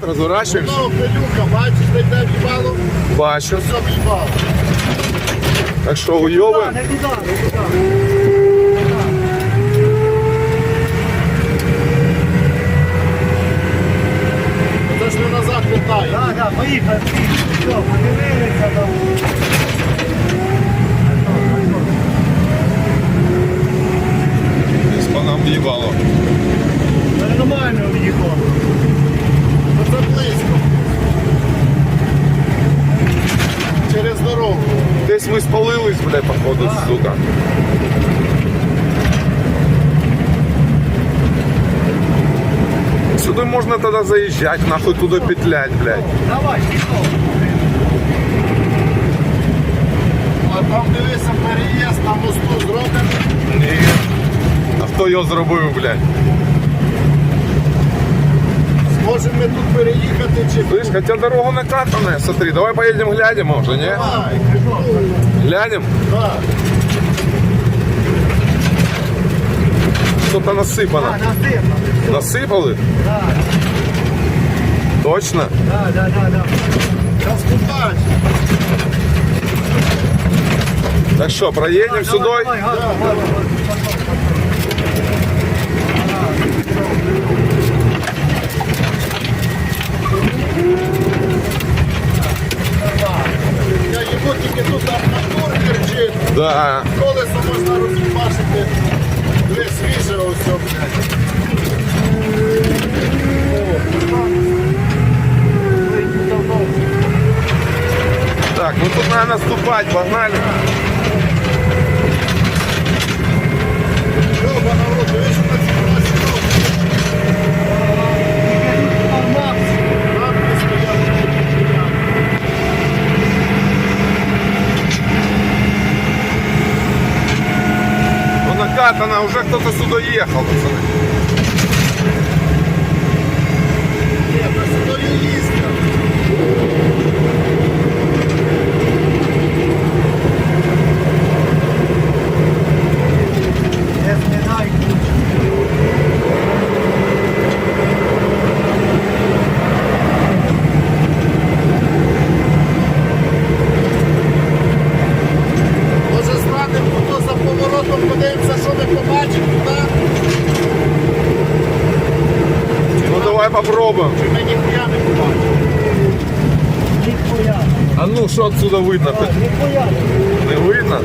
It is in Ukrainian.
Розворачуєш? Пилюка, бачиш, де йде в'їбало, Бачу. Так що, уйовуємо? Не туди, не туди. Це ж не назад питає. Так, так, поїхали, поїхали. Все, подивилися там. Ми спалились, блядь, походу, сука. Сюди можна тоді заїжджати, нахуй туди петлять, блядь. Давай, пішов. А там дивися переїзд на мосту зроблений. Ні. А хто його зробив, блядь? Зможемо ми тут переїхати чи Слышь, хотя дорога накатанная, смотри, давай поедем глянем, может, не? Давай, Глянем? так. Что-то насыпано. Так, насипали. Насыпали? Так, Точно? так, так, так, так. Зараз побачиш. Так что, проедем сюда? Давай, газу, газу, газу. Я його тільки тут там мотор кричить. Да. Колесо можна розпашити. Дві свіже ось, блядь. Так, ну тут надо наступать, погнали. Накатана, уже кто-то сюда ехал. пацаны. Ні, сюда не і їздять. Не змінай ключ. Може станемо тут за поворотом, подивимося, що ми побачимо туди. Ну давай попробуем. Ми ніхуя не побачимо. Ніхуя. А ну что отсюда видно? Не видно?